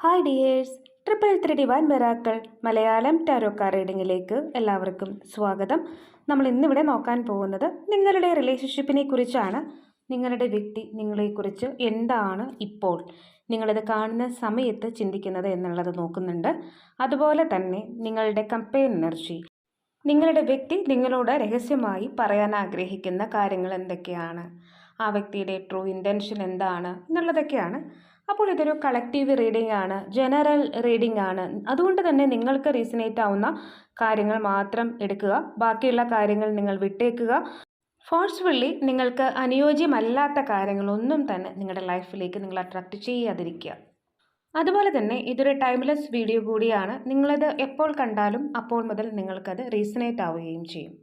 Hi dears triple three divine miracles Malayalam tarot card റീഡിങ്ങിലേക്ക് എല്ലാവർക്കും സ്വാഗതം. നമ്മൾ ഇന്നിവിടെ നോക്കാൻ പോകുന്നത് നിങ്ങളുടെ റിലേഷൻഷിപ്പിനെ കുറിച്ചാണ്. നിങ്ങളുടെ വ്യക്തി നിങ്ങളെക്കുറിച്ച് എന്താണ് ഇപ്പോൾ? നിങ്ങളിത് കാണുന്ന സമയത്ത് ചിന്തിക്കുന്നത് എന്നുള്ളത് നോക്കുന്നുണ്ട്. അതുപോലെ തന്നെ നിങ്ങളുടെ കമ്പയർ എനർജി നിങ്ങളുടെ വ്യക്തി നിങ്ങളോട് രഹസ്യമായി പറയാൻ ആഗ്രഹിക്കുന്ന കാര്യങ്ങൾ എന്തൊക്കെയാണ്? ആ വ്യക്തിയുടെ ട്രൂ ഇന്റൻഷൻ എന്താണ് എന്നുള്ളതൊക്കെയാണ് അപ്പോൾ ഇതൊരു കളക്റ്റീവ് റീഡിംഗ് ആണ് ജനറൽ റീഡിംഗ് ആണ്. അതുകൊണ്ട് തന്നെ നിങ്ങൾക്ക് റീസണേറ്റ് ആവുന്ന കാര്യങ്ങൾ മാത്രം എടുക്കുക. ബാക്കിയുള്ള കാര്യങ്ങൾ നിങ്ങൾ വിട്ടേക്കുക. ഫോഴ്സ്ഫുള്ളി നിങ്ങൾക്ക് അനുയോജ്യമല്ലാത്ത കാര്യങ്ങളൊന്നും തന്നെ നിങ്ങളുടെ ലൈഫിലേക്ക് നിങ്ങൾ അട്രാക്റ്റ് ചെയ്യാതിരിക്കുക. അതുപോലെ തന്നെ ഇതൊരു ടൈംലെസ് വീഡിയോ കൂടിയാണ്. നിങ്ങളത് എപ്പോൾ കണ്ടാലും അപ്പോൾ മുതൽ നിങ്ങൾക്കത് റീസണേറ്റ് ആവുകയും ചെയ്യും.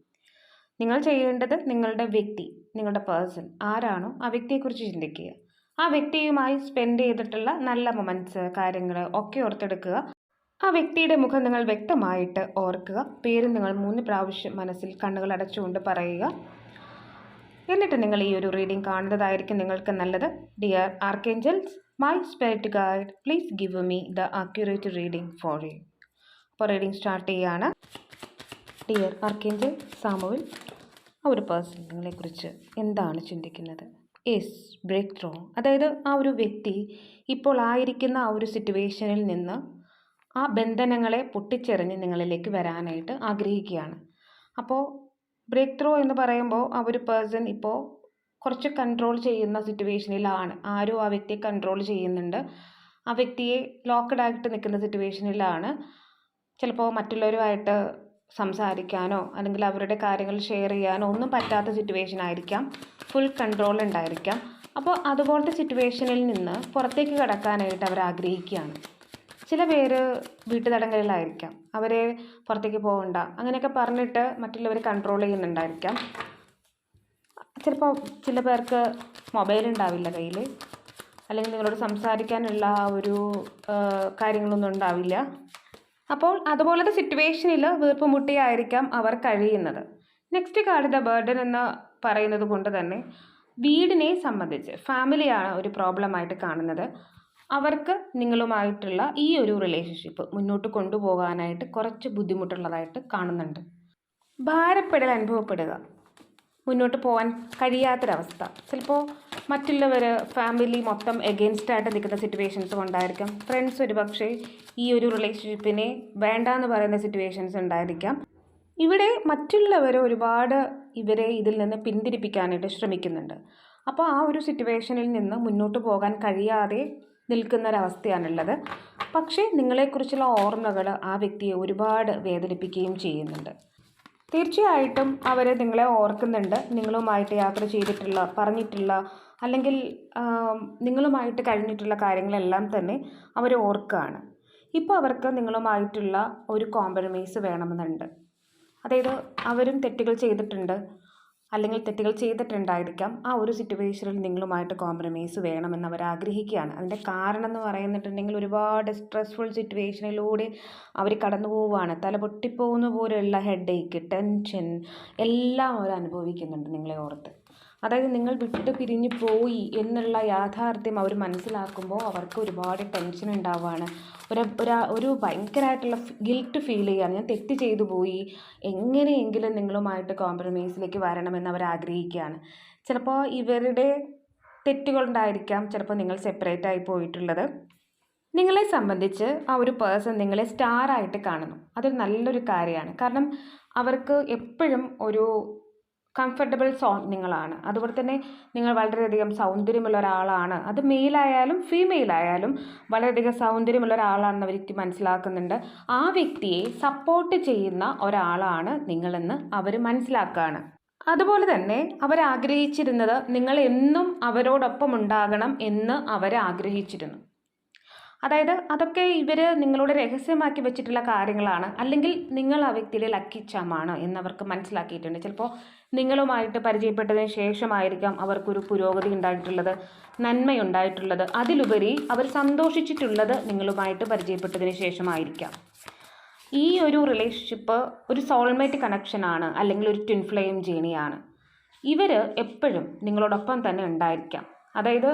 നിങ്ങൾ ചെയ്യേണ്ടത് നിങ്ങളുടെ വ്യക്തി നിങ്ങളുടെ പേഴ്സൺ ആരാണോ ആ വ്യക്തിയെക്കുറിച്ച് ചിന്തിക്കുക. ആ വ്യക്തിയുമായി സ്പെൻഡ് ചെയ്തിട്ടുള്ള നല്ല മൊമെന്റ്സ് കാര്യങ്ങൾ ഒക്കെ ഓർത്തെടുക്കുക. ആ വ്യക്തിയുടെ മുഖം നിങ്ങൾ വ്യക്തമായിട്ട് ഓർക്കുക. പേര് നിങ്ങൾ മൂന്ന് പ്രാവശ്യം മനസ്സിൽ കണ്ണുകൾ അടച്ചുകൊണ്ട് പറയുക. എന്നിട്ട് നിങ്ങൾ ഈ ഒരു റീഡിംഗ് കാണുന്നതായിരിക്കും നിങ്ങൾക്ക് നല്ലത്. Dear archangels my spirit guide please give me the accurate reading for you അപ്പോൾ റീഡിംഗ് സ്റ്റാർട്ട് ചെയ്യുകയാണ് ഡിയർ ആർക്കേഞ്ചൽ സാമുവിൽ ആ ഒരു പേഴ്സൺ നിങ്ങളെക്കുറിച്ച് എന്താണ് ചിന്തിക്കുന്നത്? യെസ് ബ്രേക്ക് ത്രോ അതായത് ആ ഒരു വ്യക്തി ഇപ്പോൾ ആയിരിക്കുന്ന ആ ഒരു സിറ്റുവേഷനിൽ നിന്ന് ആ ബന്ധനങ്ങളെ പൊട്ടിച്ചെറിഞ്ഞ് നിങ്ങളിലേക്ക് വരാനായിട്ട് ആഗ്രഹിക്കുകയാണ്. അപ്പോൾ ബ്രേക്ക് ത്രോ എന്ന് പറയുമ്പോൾ ആ ഒരു പേഴ്സൺ ഇപ്പോൾ കുറച്ച് കൺട്രോൾ ചെയ്യുന്ന സിറ്റുവേഷനിലാണ്. ആരും ആ വ്യക്തിയെ കൺട്രോൾ ചെയ്യുന്നുണ്ട്. ആ വ്യക്തിയെ ലോക്കഡ് ആയിട്ട് നിൽക്കുന്ന സിറ്റുവേഷനിലാണ്. ചിലപ്പോൾ മറ്റുള്ളവരുമായിട്ട് സംസാരിക്കാനോ അല്ലെങ്കിൽ അവരുടെ കാര്യങ്ങൾ ഷെയർ ചെയ്യാനോ ഒന്നും പറ്റാത്ത സിറ്റുവേഷൻ ആയിരിക്കാം. ഫുൾ കൺട്രോൾ ഉണ്ടായിരിക്കാം. അപ്പോൾ അതുപോലത്തെ സിറ്റുവേഷനിൽ നിന്ന് പുറത്തേക്ക് കടക്കാനായിട്ട് അവർ ആഗ്രഹിക്കുകയാണ്. ചില പേര് വീട്ടുതടങ്കലിലായിരിക്കാം. അവരെ പുറത്തേക്ക് പോകണ്ട. അങ്ങനെയൊക്കെ പറഞ്ഞിട്ട് മറ്റുള്ളവർ കൺട്രോൾ ചെയ്യുന്നുണ്ടായിരിക്കാം. ചിലപ്പോൾ ചില പേർക്ക് മൊബൈൽ ഉണ്ടാവില്ല കയ്യിൽ അല്ലെങ്കിൽ നിങ്ങളോട് സംസാരിക്കാനുള്ള ആ ഒരു കാര്യങ്ങളൊന്നും ഉണ്ടാവില്ല. അപ്പോൾ അതുപോലത്തെ സിറ്റുവേഷനിൽ വീർപ്പ് മുട്ടിയായിരിക്കാം അവർ കഴിയുന്നത്. നെക്സ്റ്റ് കാർഡ് ദ ബേർഡൻ എന്ന് പറയുന്നത് കൊണ്ട് തന്നെ വീടിനെ സംബന്ധിച്ച് ഫാമിലിയാണ് ഒരു പ്രോബ്ലമായിട്ട് കാണുന്നത്. അവർക്ക് നിങ്ങളുമായിട്ടുള്ള ഈ ഒരു റിലേഷൻഷിപ്പ് മുന്നോട്ട് കൊണ്ടുപോകാനായിട്ട് കുറച്ച് ബുദ്ധിമുട്ടുള്ളതായിട്ട് കാണുന്നുണ്ട്. ഭാരപ്പെടൽ അനുഭവപ്പെടുക. മുന്നോട്ട് പോകാൻ കഴിയാത്തൊരവസ്ഥ. ചിലപ്പോൾ മറ്റുള്ളവർ ഫാമിലി മൊത്തം എഗെയിൻസ്റ്റ് ആയിട്ട് നിൽക്കുന്ന സിറ്റുവേഷൻസ് കൊണ്ടായിരിക്കാം ഫ്രണ്ട്സ് ഒരു പക്ഷേ ഈ ഒരു റിലേഷൻഷിപ്പിനെ വേണ്ട എന്ന് പറയുന്ന സിറ്റുവേഷൻസ് ഉണ്ടായിരിക്കാം. ഇവിടെ മറ്റുള്ളവർ ഒരുപാട് ഇവരെ ഇതിൽ നിന്ന് പിന്തിരിപ്പിക്കാനായിട്ട് ശ്രമിക്കുന്നുണ്ട്. അപ്പോൾ ആ ഒരു സിറ്റുവേഷനിൽ നിന്ന് മുന്നോട്ട് പോകാൻ കഴിയാതെ നിൽക്കുന്ന ഒരവസ്ഥയാണുള്ളത് പക്ഷേ നിങ്ങളെക്കുറിച്ചുള്ള ഓർമ്മകൾ ആ വ്യക്തിയെ ഒരുപാട് വേദനിപ്പിക്കുകയും ചെയ്യുന്നുണ്ട്. തീർച്ചയായിട്ടും അവർ നിങ്ങളെ ഓർക്കുന്നുണ്ട്. നിങ്ങളുമായിട്ട് യാത്ര ചെയ്തിട്ടുള്ള പറഞ്ഞിട്ടുള്ള അല്ലെങ്കിൽ നിങ്ങളുമായിട്ട് കഴിഞ്ഞിട്ടുള്ള കാര്യങ്ങളെല്ലാം തന്നെ അവർ ഓർക്കുകയാണ് ഇപ്പോൾ അവർക്ക് നിങ്ങളുമായിട്ടുള്ള ഒരു കോംപ്രമൈസ് വേണമെന്നുണ്ട്. അതായത് അവരും തെറ്റുകൾ ചെയ്തിട്ടുണ്ട്. അല്ലെങ്കിൽ തെറ്റുകൾ ചെയ്തിട്ടുണ്ടായിരിക്കാം. ആ ഒരു സിറ്റുവേഷനിൽ നിങ്ങളുമായിട്ട് കോംപ്രമൈസ് വേണമെന്ന് അവർ ആഗ്രഹിക്കുകയാണ്. അതിന്റെ കാരണം എന്ന് പറയുന്നിട്ടുണ്ടെങ്കിൽ ഒരുപാട് സ്ട്രെസ്ഫുൾ സിറ്റുവേഷനിലൂടെ അവർ കടന്നു പോവുകയാണ്. തല പൊട്ടിപ്പോകുന്ന പോലെയുള്ള ഹെഡ് ഏക്ക് ടെൻഷൻ എല്ലാം അവർ അനുഭവിക്കുന്നുണ്ട് നിങ്ങളെ ഓർത്ത്. അതായത് നിങ്ങൾ വിട്ടു പിരിഞ്ഞു പോയി എന്നുള്ള യാഥാർത്ഥ്യം അവർ മനസ്സിലാക്കുമ്പോൾ അവർക്ക് ഒരുപാട് ടെൻഷൻ ഉണ്ടാവുകയാണ്. ഒരു ഒരു ഭയങ്കരമായിട്ടുള്ള ഗിൽട്ട് ഫീൽ ചെയ്യുകയാണ്. ഞാൻ തെറ്റ് ചെയ്തു പോയി. എങ്ങനെയെങ്കിലും നിങ്ങളുമായിട്ട് കോംപ്രമൈസിലേക്ക് വരണമെന്ന് അവർ ആഗ്രഹിക്കുകയാണ്. ചിലപ്പോൾ ഇവരുടെ തെറ്റുകളുണ്ടായിരിക്കാം. ചിലപ്പോൾ നിങ്ങൾ സെപ്പറേറ്റ് ആയി പോയിട്ടുള്ളത്. നിങ്ങളെ സംബന്ധിച്ച് ആ ഒരു പേഴ്സൺ നിങ്ങളെ സ്റ്റാറായിട്ട് കാണുന്നു. അതൊരു നല്ലൊരു കാര്യമാണ്. കാരണം അവർക്ക് എപ്പോഴും ഒരു കംഫർട്ടബിൾ സോൺ നിങ്ങളാണ്. അതുപോലെ തന്നെ നിങ്ങൾ വളരെയധികം സൗന്ദര്യമുള്ള ഒരാളാണ്. അത് മെയിലായാലും ഫീമെയിലായാലും വളരെയധികം സൗന്ദര്യമുള്ള ഒരാളാണെന്ന് അവർക്ക് മനസ്സിലാക്കുന്നുണ്ട്. ആ വ്യക്തിയെ സപ്പോർട്ട് ചെയ്യുന്ന ഒരാളാണ് നിങ്ങളെന്ന് അവർ മനസ്സിലാക്കുകയാണ് അതുപോലെ തന്നെ അവരാഗ്രഹിച്ചിരുന്നത് നിങ്ങൾ എന്നും അവരോടൊപ്പം ഉണ്ടാകണം എന്ന് അവർ ആഗ്രഹിച്ചിരുന്നു. അതായത് അതൊക്കെ ഇവർ നിങ്ങളുടെ രഹസ്യമാക്കി വെച്ചിട്ടുള്ള കാര്യങ്ങളാണ്. അല്ലെങ്കിൽ നിങ്ങൾ ആ വ്യക്തിയുടെ ലക്കി എന്നവർക്ക് മനസ്സിലാക്കിയിട്ടുണ്ട്. ചിലപ്പോൾ നിങ്ങളുമായിട്ട് പരിചയപ്പെട്ടതിന് ശേഷമായിരിക്കാം അവർക്കൊരു പുരോഗതി ഉണ്ടായിട്ടുള്ളത് നന്മയുണ്ടായിട്ടുള്ളത്. അതിലുപരി അവർ സന്തോഷിച്ചിട്ടുള്ളത് നിങ്ങളുമായിട്ട് പരിചയപ്പെട്ടതിന് ശേഷമായിരിക്കാം. ഈ ഒരു റിലേഷൻഷിപ്പ് ഒരു സോൾമേറ്റ് കണക്ഷനാണ് അല്ലെങ്കിൽ ഒരു ട്വിൻ ഫ്ലെയിം ജേണിയാണ് ഇവർ എപ്പോഴും നിങ്ങളോടൊപ്പം തന്നെ ഉണ്ടായിരിക്കാം. അതായത്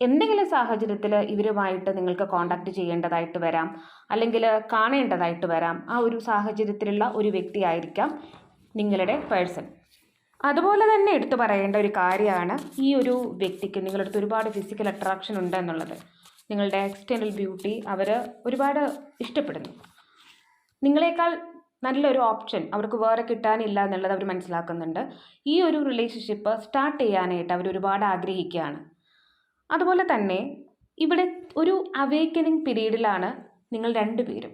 എന്തെങ്കിലും സാഹചര്യത്തിൽ ഇവരുമായിട്ട് നിങ്ങൾക്ക് കോണ്ടാക്ട് ചെയ്യേണ്ടതായിട്ട് വരാം. അല്ലെങ്കിൽ കാണേണ്ടതായിട്ട് വരാം. ആ ഒരു സാഹചര്യത്തിലുള്ള ഒരു വ്യക്തിയായിരിക്കാം നിങ്ങളുടെ പേഴ്സൺ അതുപോലെ തന്നെ എടുത്തു പറയേണ്ട ഒരു കാര്യമാണ് ഈ ഒരു വ്യക്തിക്ക് നിങ്ങളുടെ അടുത്ത് ഒരുപാട് ഫിസിക്കൽ അട്രാക്ഷൻ ഉണ്ട് എന്നുള്ളത്. നിങ്ങളുടെ എക്സ്റ്റേണൽ ബ്യൂട്ടി അവർ ഒരുപാട് ഇഷ്ടപ്പെടുന്നു. നിങ്ങളെക്കാൾ നല്ലൊരു ഓപ്ഷൻ അവർക്ക് വേറെ കിട്ടാനില്ല എന്നുള്ളത് അവർ മനസ്സിലാക്കുന്നുണ്ട്. ഈ ഒരു റിലേഷൻഷിപ്പ് സ്റ്റാർട്ട് ചെയ്യാനായിട്ട് അവർ ഒരുപാട് ആഗ്രഹിക്കുകയാണ്. അതുപോലെ തന്നെ ഇവിടെ ഒരു അവേക്കനിങ് പീരീഡിലാണ് നിങ്ങൾ രണ്ടുപേരും.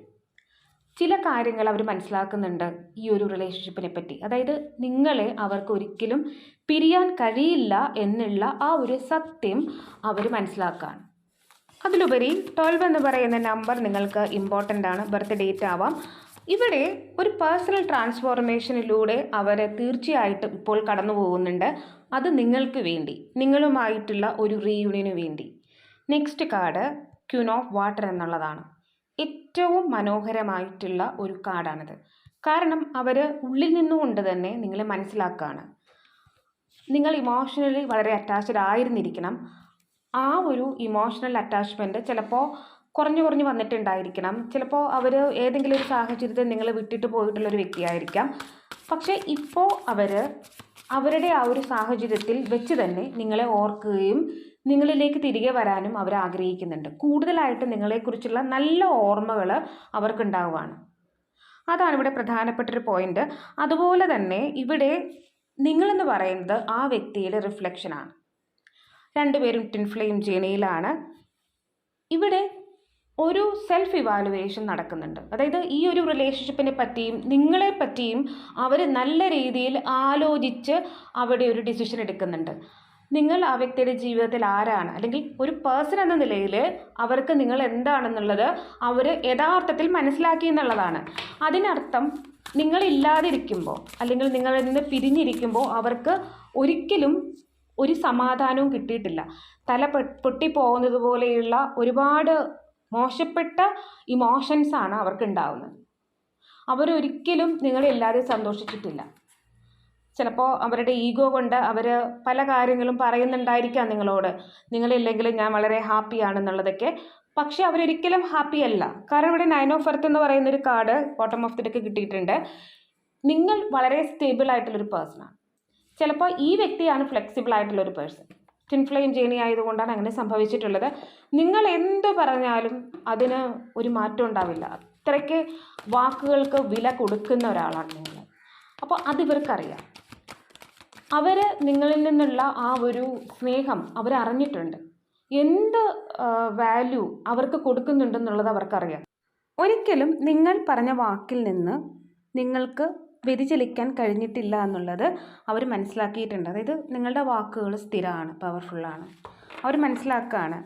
ചില കാര്യങ്ങൾ അവർ മനസ്സിലാക്കുന്നുണ്ട് ഈ ഒരു റിലേഷൻഷിപ്പിനെ പറ്റി. അതായത് നിങ്ങളെ അവർക്ക് ഒരിക്കലും പിരിയാൻ കഴിയില്ല എന്നുള്ള ആ ഒരു സത്യം അവർ മനസ്സിലാക്കുകയാണ് അതിലുപരി ട്വൽവ് എന്ന് പറയുന്ന നമ്പർ നിങ്ങൾക്ക് ഇമ്പോർട്ടന്റ് ആണ്. ബർത്ത് ഡേറ്റ് ആവാം. ഇവിടെ ഒരു പേഴ്സണൽ ട്രാൻസ്ഫോർമേഷനിലൂടെ അവർ തീർച്ചയായിട്ടും ഇപ്പോൾ കടന്നു പോകുന്നുണ്ട് അത് നിങ്ങൾക്ക് വേണ്ടി നിങ്ങളുമായിട്ടുള്ള ഒരു റീയൂണിയന് വേണ്ടി. Next card queen of water എന്നുള്ളതാണ്. ഏറ്റവും മനോഹരമായിട്ടുള്ള ഒരു കാർഡാണിത്. കാരണം അവർ ഉള്ളിൽ നിന്നുകൊണ്ട് തന്നെ നിങ്ങളെ മനസ്സിലാക്കുകയാണ് നിങ്ങൾ ഇമോഷണലി വളരെ അറ്റാച്ച്ഡ് ആയിരുന്നിരിക്കണം. ആ ഒരു ഇമോഷണൽ അറ്റാച്ച്മെന്റ് ചിലപ്പോൾ കുറഞ്ഞു കുറഞ്ഞു വന്നിട്ടുണ്ടായിരിക്കണം. ചിലപ്പോൾ അവർ ഏതെങ്കിലും ഒരു സാഹചര്യത്തിൽ നിങ്ങൾ വിട്ടിട്ട് പോയിട്ടുള്ള ഒരു വ്യക്തിയായിരിക്കാം. പക്ഷേ ഇപ്പോൾ അവർ അവരുടെ ആ ഒരു സാഹചര്യത്തിൽ വെച്ച് തന്നെ നിങ്ങളെ ഓർക്കുകയും നിങ്ങളിലേക്ക് തിരികെ വരാനും അവർ ആഗ്രഹിക്കുന്നുണ്ട്. കൂടുതലായിട്ട് നിങ്ങളെക്കുറിച്ചുള്ള നല്ല ഓർമ്മകൾ അവർക്കുണ്ടാവുകയാണ്. അതാണ് ഇവിടെ പ്രധാനപ്പെട്ടൊരു പോയിന്റ്. അതുപോലെ തന്നെ ഇവിടെ നിങ്ങളെന്ന് പറയുന്നത് ആ വ്യക്തിയുടെ റിഫ്ലക്ഷനാണ്. രണ്ടുപേരും ടിൻ ഫ്ലെയിം ജേണിയിലാണ്. ഇവിടെ ഒരു സെൽഫ് ഇവാലുവേഷൻ നടക്കുന്നുണ്ട്. അതായത് ഈ ഒരു റിലേഷൻഷിപ്പിനെ പറ്റിയും നിങ്ങളെ പറ്റിയും അവർ നല്ല രീതിയിൽ ആലോചിച്ച് അവിടെ ഒരു ഡിസിഷൻ എടുക്കുന്നുണ്ട്. നിങ്ങൾ ആ വ്യക്തിയുടെ ജീവിതത്തിൽ ആരാണ്? അല്ലെങ്കിൽ ഒരു പേഴ്സൺ എന്ന നിലയിൽ അവർക്ക് നിങ്ങൾ എന്താണെന്നുള്ളത് അവർ യഥാർത്ഥത്തിൽ മനസ്സിലാക്കി എന്നുള്ളതാണ്. അതിനർത്ഥം നിങ്ങളില്ലാതിരിക്കുമ്പോൾ അല്ലെങ്കിൽ നിങ്ങളിൽ നിന്ന് പിരിഞ്ഞിരിക്കുമ്പോൾ അവർക്ക് ഒരിക്കലും ഒരു സമാധാനവും കിട്ടിയിട്ടില്ല. തല പൊട്ടിപ്പോകുന്നത് പോലെയുള്ള ഒരുപാട് മോശപ്പെട്ട ഇമോഷൻസാണ് അവർക്ക് ഉണ്ടാവുന്നത് അവരൊരിക്കലും നിങ്ങളില്ലാതെ സന്തോഷിച്ചിട്ടില്ല. ചിലപ്പോൾ അവരുടെ ഈഗോ കൊണ്ട് അവർ പല കാര്യങ്ങളും പറയുന്നുണ്ടായിരിക്കാം നിങ്ങളോട്. നിങ്ങളില്ലെങ്കിൽ ഞാൻ വളരെ ഹാപ്പിയാണെന്നുള്ളതൊക്കെ പക്ഷെ അവരൊരിക്കലും ഹാപ്പി അല്ല. കാരണം ഇവിടെ നയൻ ഓഫ് എർത്ത് എന്ന് പറയുന്നൊരു card bottom of the deck കിട്ടിയിട്ടുണ്ട്. നിങ്ങൾ വളരെ സ്റ്റേബിൾ ആയിട്ടുള്ളൊരു പേഴ്സണാണ് ചിലപ്പോൾ ഈ വ്യക്തിയാണ് ഫ്ലെക്സിബിൾ ആയിട്ടുള്ളൊരു പേഴ്സൺ ടിൻ ഫ്ലെയിം ജേണി ആയതുകൊണ്ടാണ് അങ്ങനെ സംഭവിച്ചിട്ടുള്ളത്. നിങ്ങൾ എന്ത് പറഞ്ഞാലും അതിന് ഒരു മാറ്റം ഉണ്ടാവില്ല. അത്രയ്ക്ക് വാക്കുകൾക്ക് വില കൊടുക്കുന്ന ഒരാളാണ് നിങ്ങൾ. അപ്പോൾ അതിവർക്കറിയാം അവർ നിങ്ങളിൽ നിന്നുള്ള ആ ഒരു സ്നേഹം അവരറിഞ്ഞിട്ടുണ്ട്. എന്ത് വാല്യൂ അവർക്ക് കൊടുക്കുന്നുണ്ടെന്നുള്ളത് അവർക്കറിയാം. ഒരിക്കലും നിങ്ങൾ പറഞ്ഞ വാക്കിൽ നിന്ന് നിങ്ങൾക്ക് വ്യതിചലിക്കാൻ കഴിഞ്ഞിട്ടില്ല എന്നുള്ളത് അവർ മനസ്സിലാക്കിയിട്ടുണ്ട്. അതായത് നിങ്ങളുടെ വാക്കുകൾ സ്ഥിരമാണ് പവർഫുള്ളാണ് അവർ മനസ്സിലാക്കുകയാണ്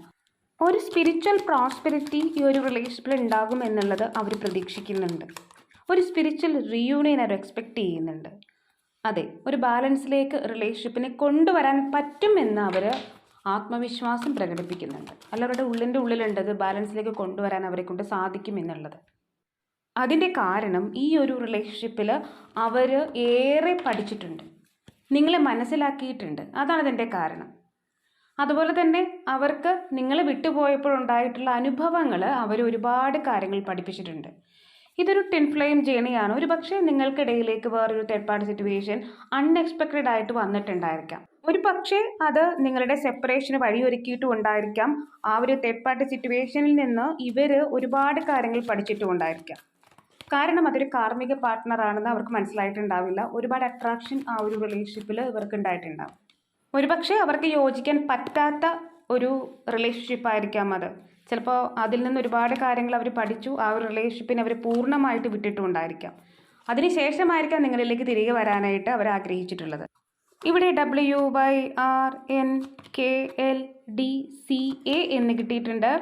ഒരു സ്പിരിച്വൽ പ്രോസ്പെരിറ്റി ഈ ഒരു റിലേഷൻഷിപ്പിൽ ഉണ്ടാകും എന്നുള്ളത് അവർ പ്രതീക്ഷിക്കുന്നുണ്ട്. ഒരു സ്പിരിച്വൽ റീയൂണിയൻ അവർ എക്സ്പെക്റ്റ് ചെയ്യുന്നുണ്ട്. അതെ ഒരു ബാലൻസിലേക്ക് റിലേഷൻഷിപ്പിനെ കൊണ്ടുവരാൻ പറ്റുമെന്ന് അവർ ആത്മവിശ്വാസം പ്രകടിപ്പിക്കുന്നുണ്ട്. അല്ല അവരുടെ ഉള്ളിന്റെ ഉള്ളിലുണ്ടത് ബാലൻസിലേക്ക് കൊണ്ടുവരാൻ അവരെ കൊണ്ട് സാധിക്കുമെന്നുള്ളത് അതിന്റെ കാരണം ഈ ഒരു റിലേഷൻഷിപ്പിൽ അവർ ഏറെ പഠിച്ചിട്ടുണ്ട്. നിങ്ങളെ മനസ്സിലാക്കിയിട്ടുണ്ട്. അതാണ് അതിന്റെ കാരണം. അതുപോലെ തന്നെ അവർക്ക് നിങ്ങൾ വിട്ടുപോയപ്പോഴുണ്ടായിട്ടുള്ള അനുഭവങ്ങൾ അവർ ഒരുപാട് കാര്യങ്ങൾ പഠിപ്പിച്ചിട്ടുണ്ട്. ഇതൊരു ടിൻ ഫ്ലെയിം ജേണിയാണ് ഒരു പക്ഷേ നിങ്ങൾക്കിടയിലേക്ക് വേറൊരു തേർഡ് പാർട്ടി സിറ്റുവേഷൻ അൺഎക്സ്പെക്റ്റഡ് ആയിട്ട് വന്നിട്ടുണ്ടായിരിക്കാം. ഒരു പക്ഷേ അത് നിങ്ങളുടെ സെപ്പറേഷന് വഴിയൊരുക്കിയിട്ടും ഉണ്ടായിരിക്കാം. ആ ഒരു തേർഡ് പാർട്ടി സിറ്റുവേഷനിൽ നിന്ന് ഇവർ ഒരുപാട് കാര്യങ്ങൾ പഠിച്ചിട്ടും ഉണ്ടായിരിക്കാം. കാരണം അതൊരു കാർമ്മിക പാർട്ട്ണറാണെന്ന് അവർക്ക് മനസ്സിലായിട്ടുണ്ടാവില്ല. ഒരുപാട് അട്രാക്ഷൻ ആ ഒരു റിലേഷൻഷിപ്പിൽ ഇവർക്ക് ഉണ്ടായിട്ടുണ്ടാവും ഒരുപക്ഷെ അവർക്ക് യോജിക്കാൻ പറ്റാത്ത ഒരു റിലേഷൻഷിപ്പ് ആയിരിക്കാം അത്. ചിലപ്പോൾ അതിൽ നിന്ന് ഒരുപാട് കാര്യങ്ങൾ അവർ പഠിച്ചു ആ ഒരു റിലേഷൻഷിപ്പിനെ അവർ പൂർണമായിട്ട് വിട്ടിട്ടുണ്ടായിരിക്കാം. അതിനുശേഷമായിരിക്കാം നിങ്ങളിലേക്ക് തിരികെ വരാനായിട്ട് അവർ ആഗ്രഹിച്ചിട്ടുള്ളത്. ഇവിടെ W by R N K L D C A എന്ന് കിട്ടിയിട്ടുണ്ട്.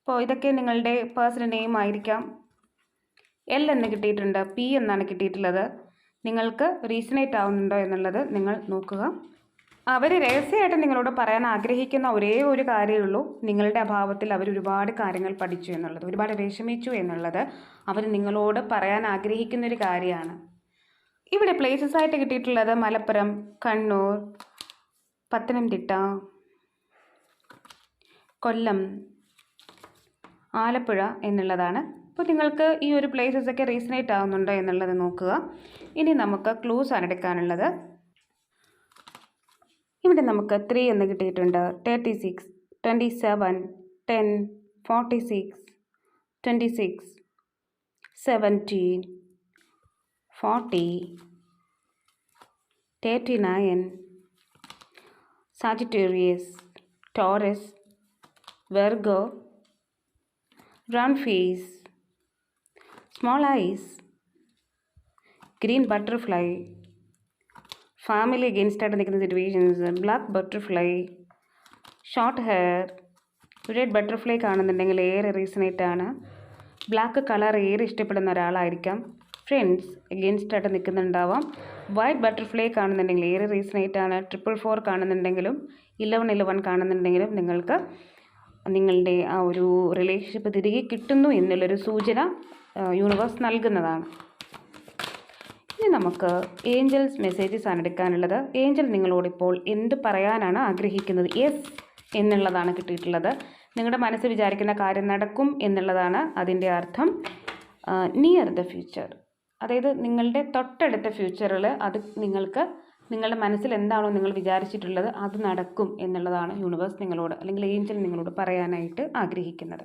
അപ്പോൾ ഇതൊക്കെ നിങ്ങളുടെ പേഴ്സണൽ നെയിം ആയിരിക്കാം. എൽ എന്ന് കിട്ടിയിട്ടുണ്ട് പി എന്നാണ് കിട്ടിയിട്ടുള്ളത്. നിങ്ങൾക്ക് റീസണേറ്റ് ആവുന്നുണ്ടോ എന്നുള്ളത് നിങ്ങൾ നോക്കുക. അവർ രഹസ്യമായിട്ട് നിങ്ങളോട് പറയാൻ ആഗ്രഹിക്കുന്ന ഒരേ ഒരു കാര്യമേ ഉള്ളൂ. നിങ്ങളുടെ അഭാവത്തിൽ അവർ ഒരുപാട് കാര്യങ്ങൾ പഠിച്ചു എന്നുള്ളത് ഒരുപാട് വിഷമിച്ചു എന്നുള്ളത് അവർ നിങ്ങളോട് പറയാൻ ആഗ്രഹിക്കുന്ന ഒരു കാര്യമാണ്. ഇവിടെ പ്ലേസസ് ആയിട്ട് കിട്ടിയിട്ടുള്ളത് മലപ്പുറം കണ്ണൂർ പത്തനംതിട്ട കൊല്ലം ആലപ്പുഴ എന്നുള്ളതാണ് അപ്പോൾ നിങ്ങൾക്ക് ഈ ഒരു പ്ലേസസ് ഒക്കെ റീസണേറ്റ് ആവുന്നുണ്ടോ എന്നുള്ളത് നോക്കുക. ഇനി നമുക്ക് ക്ലൂസ് ആണ് എടുക്കാനുള്ളത്. ഇവിടെ നമുക്ക് ത്രീ എന്ന് കിട്ടിയിട്ടുണ്ട്. Thirty six twenty seven ten forty six twenty six seventeen forty thirty nine Sagittarius Taurus Virgo round face, eyes green butterfly family ആയിട്ട് നിൽക്കുന്ന situations black butterfly short hair red butterfly കാണുന്നുണ്ടെങ്കിൽ ഏറെ റീസണേറ്റാണ് black colour ഏറെ ഇഷ്ടപ്പെടുന്ന ഒരാളായിരിക്കാം. Friends against ആയിട്ട് നിൽക്കുന്നുണ്ടാവാം. White butterfly കാണുന്നുണ്ടെങ്കിൽ ഏറെ റീസണേറ്റാണ് ട്രിപ്പിൾ ഫോർ കാണുന്നുണ്ടെങ്കിലും ഇലവൻ ഇലവൻ കാണുന്നുണ്ടെങ്കിലും നിങ്ങൾക്ക് നിങ്ങളുടെ ആ ഒരു റിലേഷൻഷിപ്പ് തിരികെ കിട്ടുന്നു എന്നുള്ളൊരു സൂചന യൂണിവേഴ്സ് നൽകുന്നതാണ്. ഇനി നമുക്ക് ഏഞ്ചൽസ് മെസ്സേജസ് ആണ് എടുക്കാനുള്ളത്. ഏഞ്ചൽ നിങ്ങളോട് ഇപ്പോൾ എന്ത് പറയാനാണ് ആഗ്രഹിക്കുന്നത്? യെസ് എന്നുള്ളതാണ് കിട്ടിയിട്ടുള്ളത്. നിങ്ങളുടെ മനസ്സ് വിചാരിക്കുന്ന കാര്യം നടക്കും എന്നുള്ളതാണ് അതിന്റെ അർത്ഥം. നിയർ ദ ഫ്യൂച്ചർ അതായത് നിങ്ങളുടെ തൊട്ടടുത്ത ഫ്യൂച്ചറിൽ അത് നിങ്ങൾക്ക് നിങ്ങളുടെ മനസ്സിൽ എന്താണോ നിങ്ങൾ വിചാരിച്ചിട്ടുള്ളത് അത് നടക്കും എന്നുള്ളതാണ് യൂണിവേഴ്സ് നിങ്ങളോട് അല്ലെങ്കിൽ ഏഞ്ചൽ നിങ്ങളോട് പറയാനായിട്ട് ആഗ്രഹിക്കുന്നത്.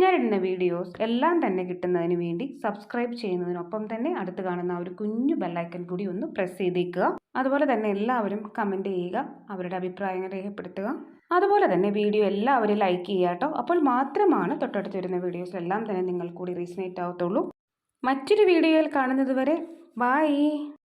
ഞാനിടുന്ന വീഡിയോസ് എല്ലാം തന്നെ കിട്ടുന്നതിന് വേണ്ടി സബ്സ്ക്രൈബ് ചെയ്യുന്നതിനൊപ്പം തന്നെ അടുത്ത് കാണുന്ന ഒരു കുഞ്ഞു ബെല്ലൈക്കൻ കൂടി ഒന്ന് പ്രസ് ചെയ്തേക്കുക. അതുപോലെ തന്നെ എല്ലാവരും കമന്റ് ചെയ്യുക അവരുടെ അഭിപ്രായങ്ങൾ രേഖപ്പെടുത്തുക. അതുപോലെ തന്നെ വീഡിയോ എല്ലാവരും ലൈക്ക് ചെയ്യുക കേട്ടോ. അപ്പോൾ മാത്രമാണ് തൊട്ടടുത്ത് വരുന്ന വീഡിയോസ് എല്ലാം തന്നെ നിങ്ങൾ കൂടി റീസണേറ്റ് ആവത്തുള്ളൂ. മറ്റൊരു വീഡിയോയിൽ കാണുന്നത് വരെ ബായ്